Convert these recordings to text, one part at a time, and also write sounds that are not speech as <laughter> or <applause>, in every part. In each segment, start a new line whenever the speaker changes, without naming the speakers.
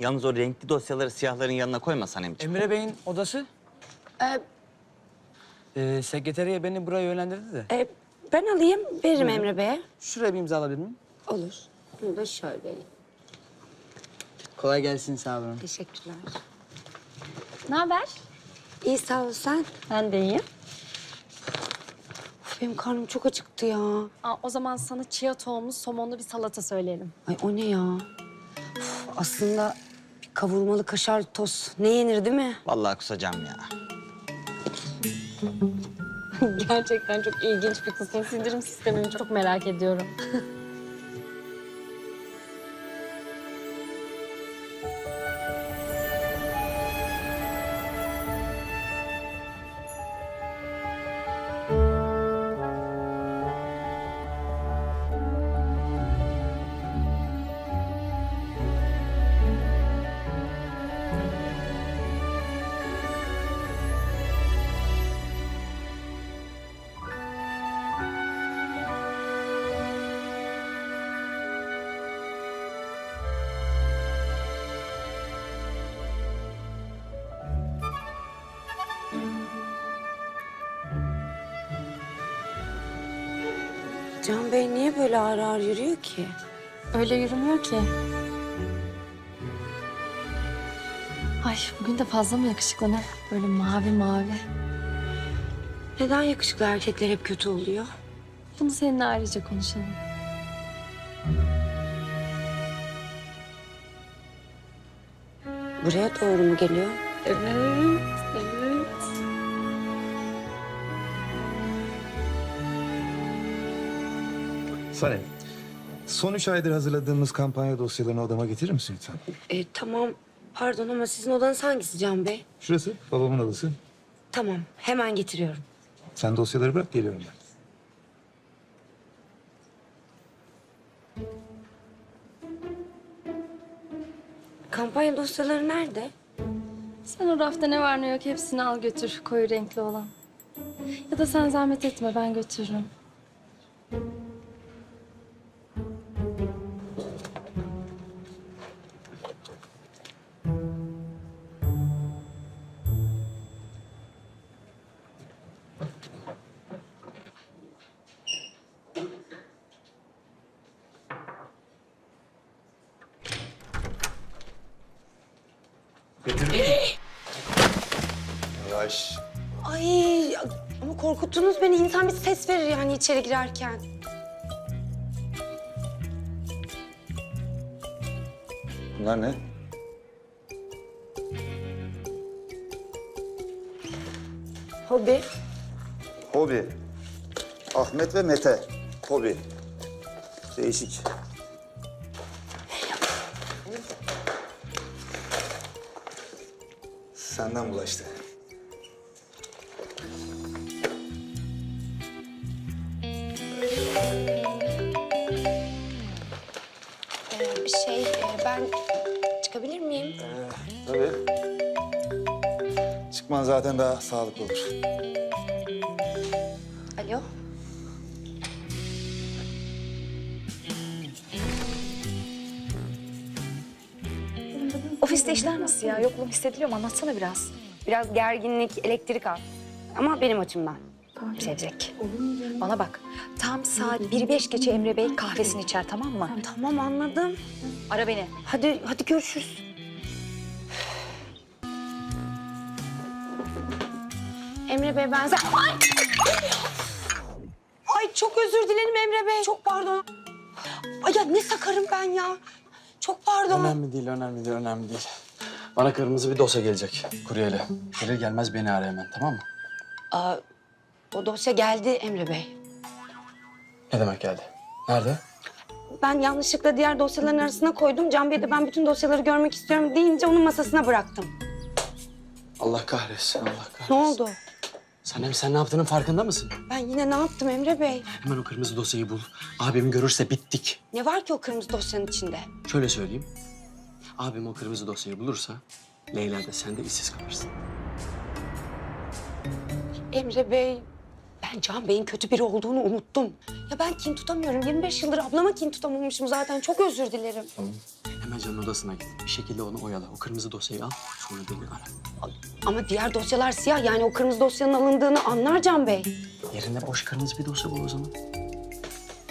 Yalnız o renkli dosyaları siyahların yanına koyma Sanemciğim.
Emre Bey'in odası.
Ee,
Ee, sekreteriye beni buraya yönlendirdi de.
e, ben alayım, veririm Emre Bey'e.
Şuraya bir imza alabilir miyim?
Olur. Bunu da şöyle.
Kolay gelsin sağ olun.
Teşekkürler.
Ne haber?
İyi sağ ol sen.
Ben de iyiyim.
Of, benim karnım çok acıktı ya.
Aa, o zaman sana chia tohumlu somonlu bir salata söyleyelim.
Ay o ne ya? Of, aslında kavurmalı kaşar tost ne yenir değil mi?
Vallahi kusacağım ya.
Gerçekten çok ilginç bir kısım. Sindirim sistemini çok merak ediyorum. <laughs>
Can Bey niye böyle ağır ağır yürüyor ki?
Öyle yürümüyor ki. Ay bugün de fazla mı yakışıklı ne? Böyle mavi mavi.
Neden yakışıklı erkekler hep kötü oluyor?
Bunu seninle ayrıca konuşalım.
Buraya doğru mu geliyor?
Evet, evet.
Sanem, son üç aydır hazırladığımız kampanya dosyalarını odama getirir misin lütfen?
E, tamam. Pardon ama sizin odanız hangisi Can Bey?
Şurası babamın odası.
Tamam, hemen getiriyorum.
Sen dosyaları bırak geliyorum ben.
Kampanya dosyaları nerede?
Sen o rafta ne var ne yok hepsini al götür koyu renkli olan. Ya da sen zahmet etme ben götürürüm.
Yavaş.
Ay ama korkuttunuz beni. İnsan bir ses verir yani içeri girerken.
Bunlar ne?
Hobi.
Hobi. Ahmet ve Mete. Hobi. Değişik.
Senden bulaştı.
Ee, şey e, ben çıkabilir miyim?
Tabii. Çıkman zaten daha sağlıklı olur.
Alo.
Nasıl ya? Yokluğum hissediliyor mu? Anlatsana biraz.
Biraz gerginlik, elektrik al. Ama benim açımdan.
Sevecek. Bana bak. Tam saat bir beş geçe Emre Bey kahvesini içer tamam mı?
Tamam anladım.
Ara beni.
Hadi hadi görüşürüz. Emre Bey ben... Ay! Ay çok özür dilerim Emre Bey. Çok pardon. Ay ya ne sakarım ben ya. Çok pardon.
Önemli değil, önemli değil, önemli değil. Bana kırmızı bir dosya gelecek kuryeyle. Gelir gelmez beni ara hemen tamam mı?
Aa, o dosya geldi Emre Bey.
Ne demek geldi? Nerede?
Ben yanlışlıkla diğer dosyaların arasına koydum. Can Bey de ben bütün dosyaları görmek istiyorum deyince onun masasına bıraktım.
Allah kahretsin, Allah kahretsin.
Ne oldu?
Sanem sen ne yaptığının farkında mısın?
Ben yine ne yaptım Emre Bey?
Hemen o kırmızı dosyayı bul. Abim görürse bittik.
Ne var ki o kırmızı dosyanın içinde?
Şöyle söyleyeyim. Abim o kırmızı dosyayı bulursa Leyla da sen de işsiz kalırsın.
Emre Bey, ben Can Bey'in kötü biri olduğunu unuttum. Ya ben kin tutamıyorum. 25 yıldır ablama kin tutamamışım zaten. Çok özür dilerim.
Hemen Nacan'ın odasına git. Bir şekilde onu oyala. O kırmızı dosyayı al. Sonra beni ara.
Ama diğer dosyalar siyah. Yani o kırmızı dosyanın alındığını anlar Can Bey.
Yerine boş kırmızı bir dosya bul o zaman.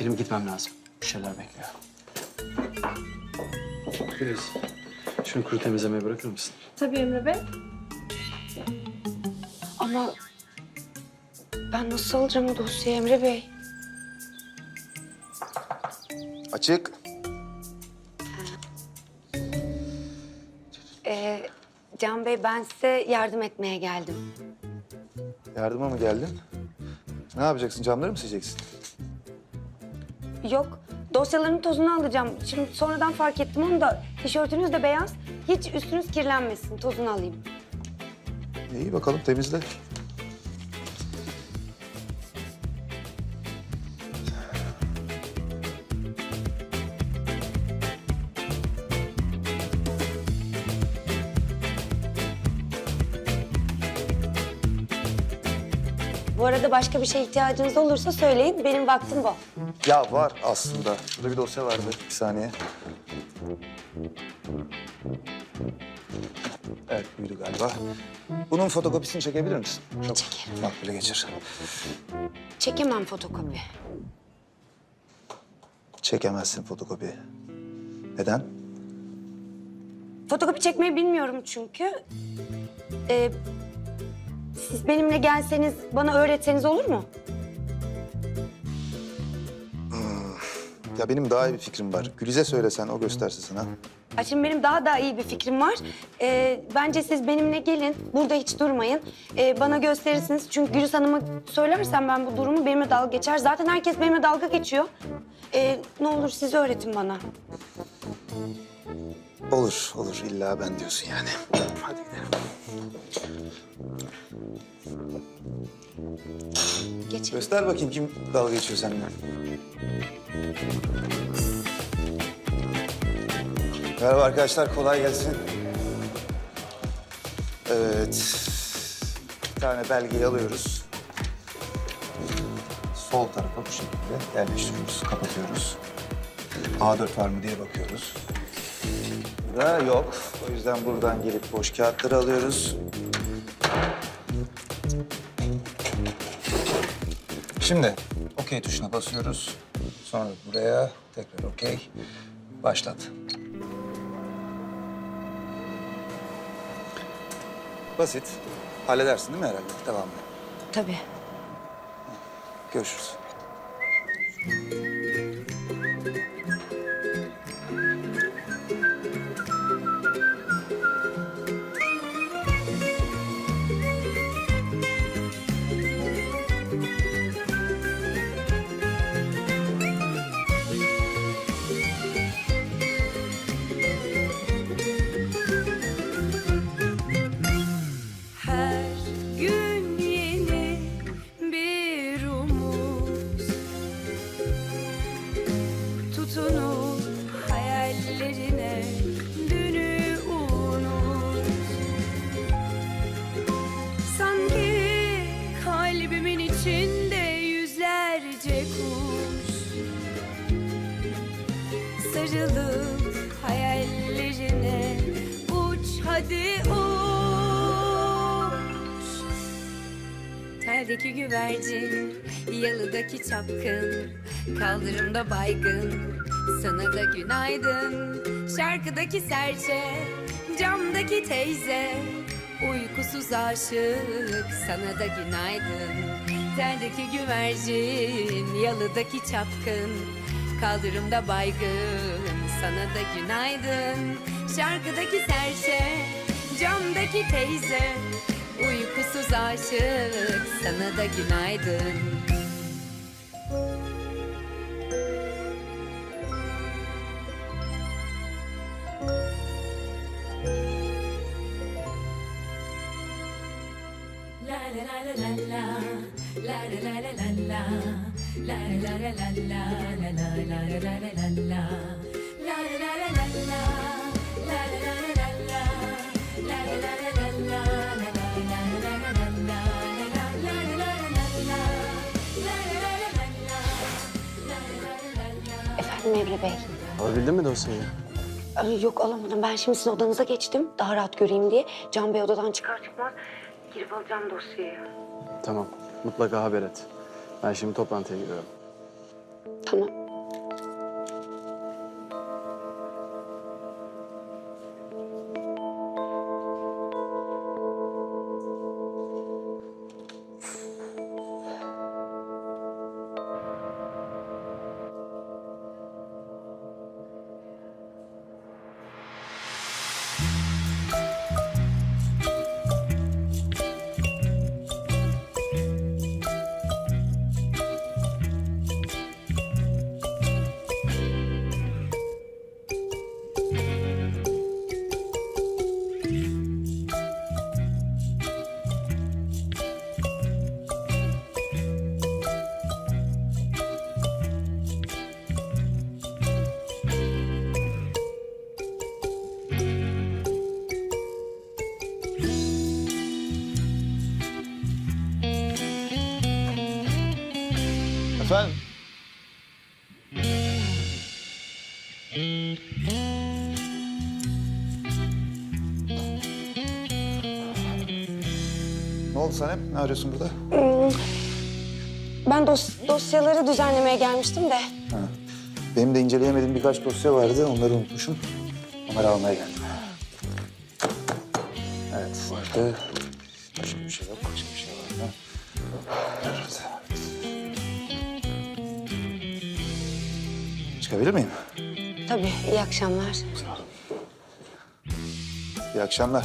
Benim gitmem lazım. Bir şeyler bekliyor. Filiz, şunu kuru temizlemeye bırakır mısın?
Tabii Emre Bey.
Ama ben nasıl alacağım o dosyayı Emre Bey?
Açık.
Ee, Can Bey ben size yardım etmeye geldim.
Yardıma mı geldin? Ne yapacaksın? Camları mı sileceksin?
Yok dosyaların tozunu alacağım. Şimdi sonradan fark ettim onu da tişörtünüz de beyaz. Hiç üstünüz kirlenmesin tozunu alayım.
İyi bakalım temizle.
Bu arada başka bir şeye ihtiyacınız olursa söyleyin. Benim vaktim bu.
Ya var aslında. Burada bir dosya vardı. Bir saniye. Evet buydu galiba. Bunun fotokopisini çekebilir misin? Çok
Çekerim.
makbule geçir.
Çekemem fotokopi.
Çekemezsin fotokopi. Neden?
Fotokopi çekmeyi bilmiyorum çünkü. Ee, siz benimle gelseniz, bana öğretseniz olur mu?
Ya benim daha iyi bir fikrim var. Güliz'e söylesen, o gösterse sana.
Şimdi benim daha da iyi bir fikrim var. Ee, bence siz benimle gelin, burada hiç durmayın. Ee, bana gösterirsiniz. Çünkü Gülüz Hanım'a söylersem ben bu durumu benimle dalga geçer. Zaten herkes benimle dalga geçiyor. Ee, ne olur siz öğretin bana.
Olur, olur. İlla ben diyorsun yani. Hadi gidelim.
Geçin.
Göster bakayım kim dalga geçiyor seninle. Merhaba arkadaşlar, kolay gelsin. Evet. Bir tane belgeyi alıyoruz. Sol tarafa bu şekilde yerleştiriyoruz, kapatıyoruz. A4 var mı diye bakıyoruz. Burada yok. O yüzden buradan gelip boş kağıtları alıyoruz. Şimdi okey tuşuna basıyoruz. Sonra buraya tekrar okey. Başlat. Basit. Halledersin değil mi herhalde? Devam et.
Tabii.
Görüşürüz.
Güvercin, yalıdaki çapkın Kaldırımda baygın, sana da günaydın Şarkıdaki serçe, camdaki teyze. Uykusuz aşık, sana da günaydın. Teldeki güvercin, yalıdaki çapkın Kaldırımda baygın, sana da günaydın Şarkıdaki serçe, camdaki teyze Uykusuz aşık, sana da günaydın La la la la la la, la la la la la la, la la la la la la, la la la la la la la, la la
Efendim Emre Bey.
Alabildin mi dosyayı?
Ay, yok alamadım. Ben şimdi sizin odanıza geçtim. Daha rahat göreyim diye. Can Bey odadan çıkar çıkmaz girip alacağım dosyayı.
Tamam. Mutlaka haber et. Ben şimdi toplantıya giriyorum.
Tamam.
Efendim? Ne oldu Sanem? Ne arıyorsun burada?
Ben dos- dosyaları düzenlemeye gelmiştim de.
Ha. Benim de inceleyemediğim birkaç dosya vardı. Onları unutmuşum. Onları almaya geldim. Evet. Vardı. Çıkabilir miyim?
Tabii iyi akşamlar.
İyi akşamlar.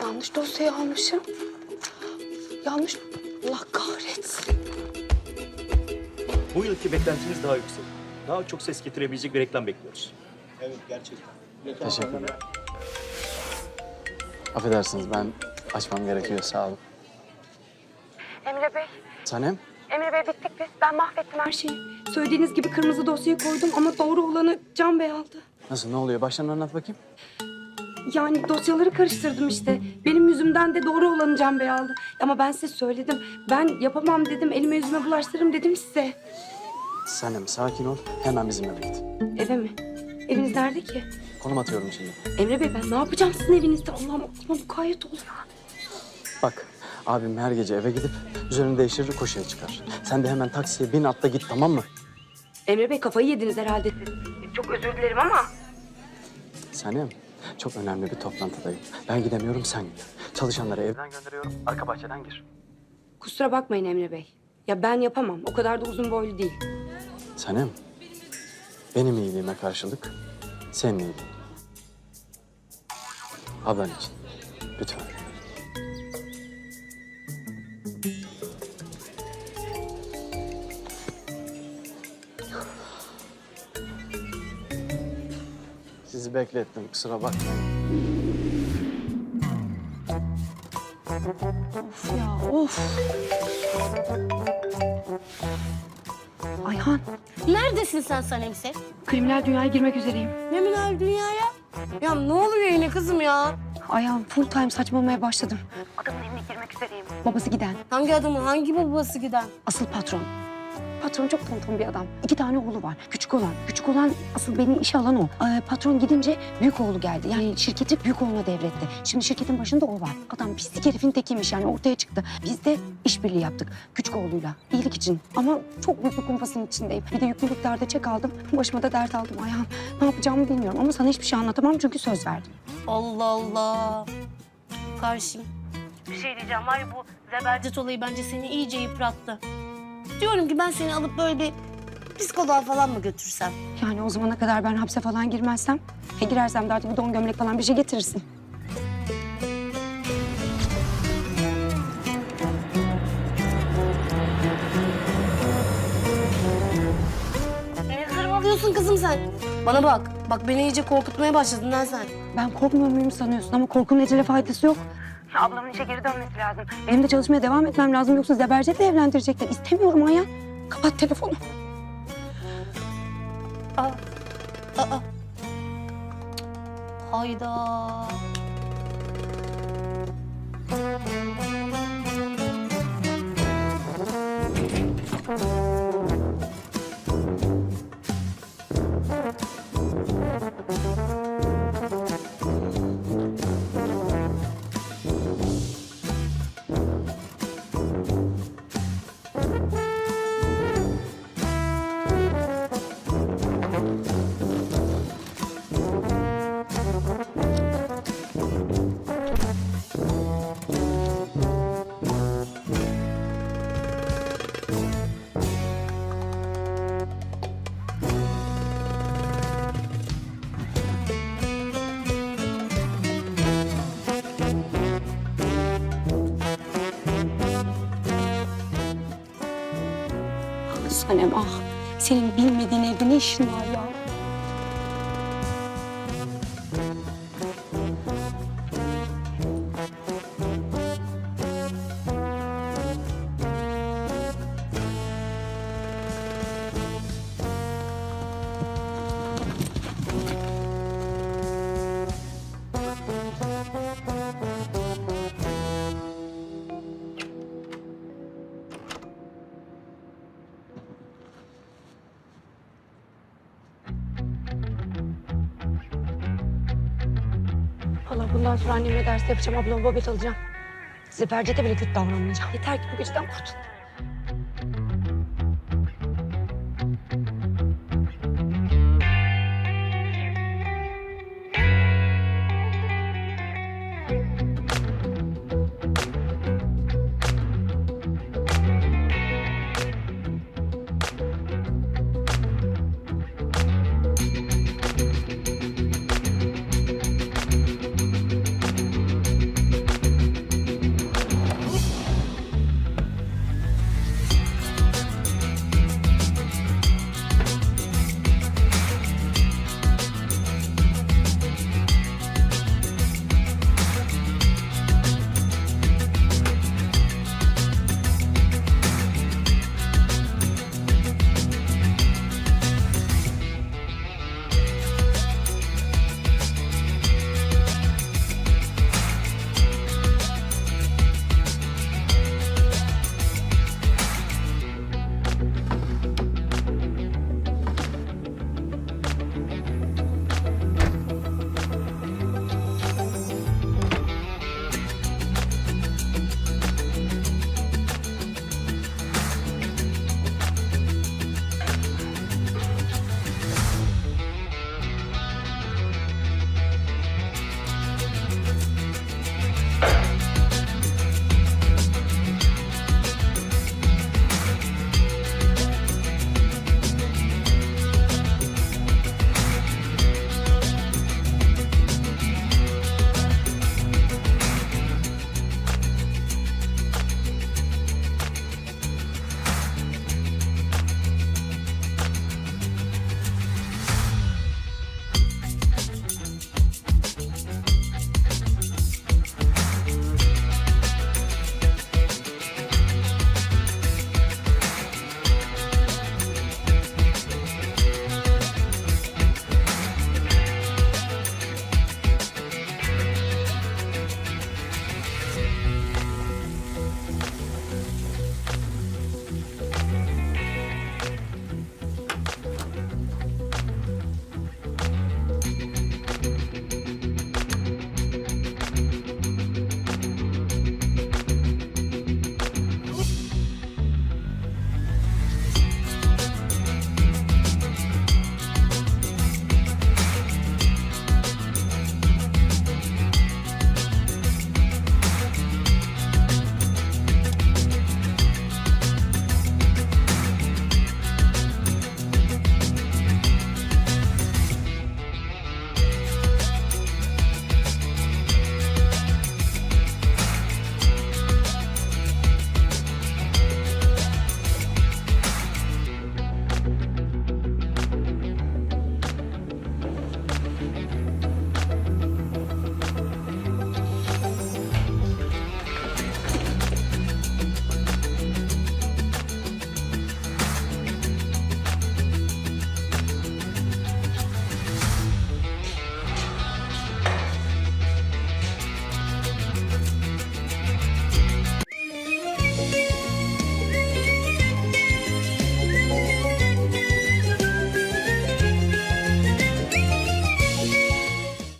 Yanlış dosyayı almışım.
Yılki beklentimiz daha yüksek. Daha çok ses getirebilecek bir reklam bekliyoruz.
Teşekkürler. Affedersiniz ben açmam gerekiyor. Sağ olun.
Emre Bey.
Sanem?
Emre Bey bittik biz. Ben mahvettim her şeyi. Söylediğiniz gibi kırmızı dosyayı koydum ama doğru olanı Can Bey aldı.
Nasıl ne oluyor? Baştan anlat bakayım.
Yani dosyaları karıştırdım işte. Benim yüzümden de doğru olanı Can Bey aldı. Ama ben size söyledim. Ben yapamam dedim. Elime yüzüme bulaştırırım dedim size.
Sanem sakin ol. Hemen bizim eve git.
Eve mi? Eviniz nerede ki?
Konum atıyorum şimdi.
Emre Bey ben ne yapacağım sizin evinizde? Allah'ım aklıma mukayyet ol ya.
Bak abim her gece eve gidip üzerini değiştirir koşuya çıkar. Sen de hemen taksiye bin atla git tamam mı?
Emre Bey kafayı yediniz herhalde siz. Çok özür dilerim ama.
Sanem çok önemli bir toplantıdayım. Ben gidemiyorum sen git. Çalışanları evden gönderiyorum. Arka bahçeden gir.
Kusura bakmayın Emre Bey. Ya ben yapamam. O kadar da uzun boylu değil.
Sanem benim iyiliğime karşılık senin iyiliğin. Ablan için. Lütfen. Sizi beklettim kusura bakmayın.
Ya of. Ayhan,
Neredesin sen Sanemse?
kriminal dünyaya girmek üzereyim.
Kriminal dünyaya. Ya ne oluyor yine kızım ya?
Ayhan full time saçmalamaya başladım. Adamın evine girmek üzereyim. Babası giden,
Hangi adamı, hangi babası giden?
asıl patron. Patron çok tonton bir adam. İki tane oğlu var. Küçük olan. Küçük olan asıl beni işe alan o. Ee, patron gidince büyük oğlu geldi. Yani şirketi büyük oğluna devretti. Şimdi şirketin başında o var. Adam pislik herifin tekiymiş yani ortaya çıktı. Biz de işbirliği yaptık. Küçük oğluyla. iyilik için. Ama çok büyük bir kumpasın içindeyim. Bir de yüklü miktarda çek aldım. Başıma da dert aldım Ayhan. Ne yapacağımı bilmiyorum ama sana hiçbir şey anlatamam çünkü söz verdim.
Allah Allah. Karşım. Bir şey diyeceğim var ya bu zebercet olayı bence seni iyice yıprattı. Diyorum ki ben seni alıp böyle bir psikoloğa falan mı götürsem?
Yani o zamana kadar ben hapse falan girmezsem, e girersem de artık bir don gömlek falan bir şey getirirsin.
Ne zırvalıyorsun kızım sen? Bana bak. Bak beni iyice korkutmaya başladın lan sen.
Ben korkmuyor muyum sanıyorsun ama korkunun ecele faydası yok. Ablamın işe geri dönmesi lazım. Benim de çalışmaya devam etmem lazım yoksa Zebercet'le evlendirecekler. İstemiyorum Ayhan. Kapat telefonu.
Aa. Aa. Hayda.
Sanem ah. Senin bilmediğin evde ne işin var ya? Bundan sonra anneme ders yapacağım. Ablama babet alacağım. Size Bercet'e bile kötü davranmayacağım. Yeter ki bu geceden kurtul.